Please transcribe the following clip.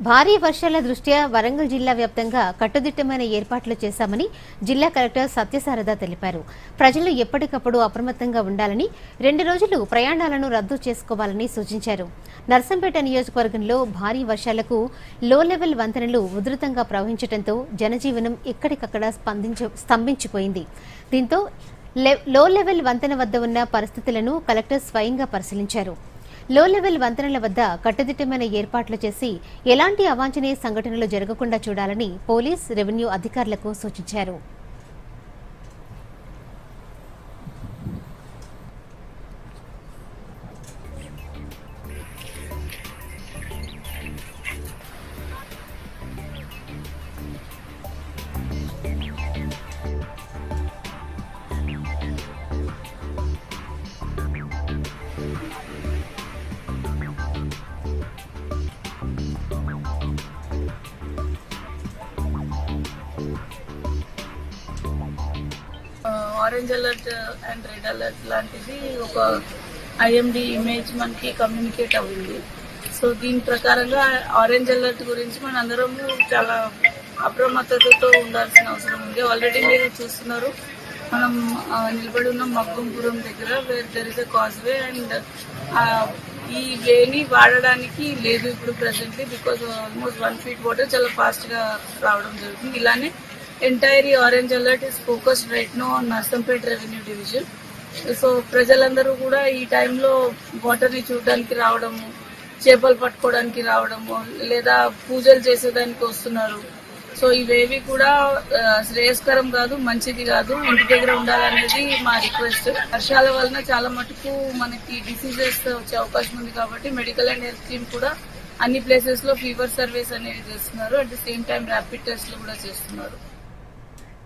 భారీ వర్షాల దృష్ట్యా వరంగల్ జిల్లా వ్యాప్తంగా కట్టుదిట్టమైన ఏర్పాట్లు చేశామని జిల్లా కలెక్టర్ సత్యసారద తెలిపారు. ప్రజలు ఎప్పటికప్పుడు అప్రమత్తంగా ఉండాలని రెండు రోజులు ప్రయాణాలను రద్దు చేసుకోవాలని సూచించారు. నర్సంపేట నియోజకవర్గంలో భారీ వర్షాలకు లో లెవెల్ వంతెనలు ఉధృతంగా ప్రవహించడంతో జనజీవనం ఎక్కడికక్కడ స్పందించ స్తంభించిపోయింది. దీంతో లె- లో లెవెల్ వంతెన వద్ద ఉన్న పరిస్థితులను కలెక్టర్ స్వయంగా పరిశీలించారు. లో లెవెల్ వంతెనల వద్ద కట్టుదిట్టమైన ఏర్పాట్లు చేసి ఎలాంటి అవాంఛనీయ సంఘటనలు జరగకుండా చూడాలని పోలీస్ రెవెన్యూ అధికారులకు సూచించారు. Orange alert and red alert లాంటిది ఒక ఐఎండి ఇమేజ్ మనకి కమ్యూనికేట్ అవ్వింది. సో దీని ప్రకారంగా ఆరెంజ్ అలర్ట్ గురించి మన అందరము చాలా అప్రమత్తతతో ఉండాల్సిన అవసరం ఉంది. ఆల్రెడీ మీరు చూస్తున్నారు మనం నిలబడి ఉన్న మగ్గంపురం దగ్గర where there is a causeway and ఈ వేని వాడడానికి లేదు ఇప్పుడు presently because almost one feet water చాలా ఫాస్ట్గా రావడం జరుగుతుంది. ఇలానే entire orange alert is focused right now on revenue division so ప్రజలందరూ కూడా ఈ టైంలో వాటర్ని చూడడానికి రావడము చేపలు పట్టుకోవడానికి రావడము లేదా పూజలు చేసేదానికి వస్తున్నారు. సో ఇవేవి కూడా శ్రేయస్కరం కాదు మంచిది కాదు. ఇంటి దగ్గర ఉండాలనేది మా రిక్వెస్ట్ వర్షాల వలన చాలా మటుకు మనకి డిసీజెస్ వచ్చే అవకాశం ఉంది కాబట్టి మెడికల్ అండ్ హెల్త్ టీమ్ కూడా అన్ని ప్లేసెస్లో ఫీవర్ సర్వీస్ అనేది చేస్తున్నారు. At the same time rapid టెస్ట్లు కూడా చేస్తున్నారు.